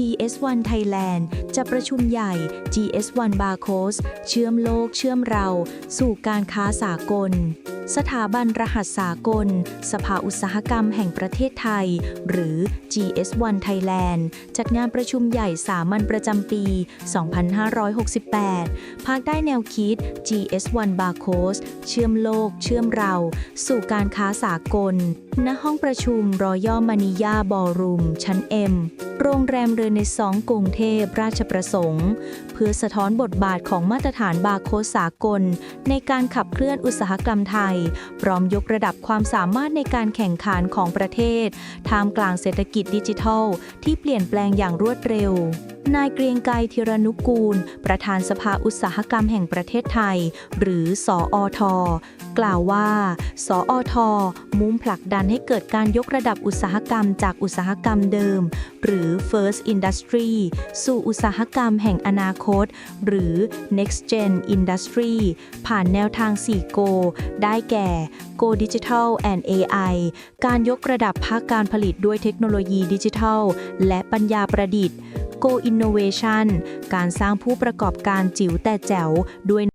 GS1 Thailand จะประชุมใหญ่ GS1 Barcos เชื่อมโลกเชื่อมเรา สู่การค้าสากล สถาบันรหัสสากล สภาอุตสาหกรรมแห่งประเทศไทย หรือ GS1 Thailand จัดงานประชุมใหญ่สามัญประจำปี 2568 ภาคได้แนวคิด GS1 Barcos เชื่อมโลก เชื่อมเรา สู่การค้าสากล ณ ห้องประชุมรอยัลมานิยาบอรูมชั้น M โรงแรมเรือในสองกรุงเทพราชประสงค์ เพื่อสะท้อนบทบาทของมาตรฐานบาร์โคสากล ในการขับเคลื่อนอุตสาหกรรมไทย พร้อมยกระดับความสามารถในการแข่งขันของประเทศ ท่ามกลางเศรษฐกิจดิจิทัล ที่เปลี่ยนแปลงอย่างรวดเร็ว นายเกรียงไกรธีรนุกูล ประธานสภาอุตสาหกรรมแห่งประเทศไทย หรือสออทกล่าวว่า สออทมุ่งผลักดันให้เกิดการยกระดับอุตสาหกรรมจากอุตสาหกรรมเดิม หรือ first industry สู่อุตสาหกรรมแห่งอนาคต หรือ next gen industry ผ่านแนวทาง4 Go ได้แก่ Go Digital and AI การยกระดับภาคการผลิตด้วยเทคโนโลยีดิจิทัล และปัญญาประดิษฐ์ Go Innovation การสร้างผู้ประกอบการจิ๋วแต่แจ๋ว ด้วย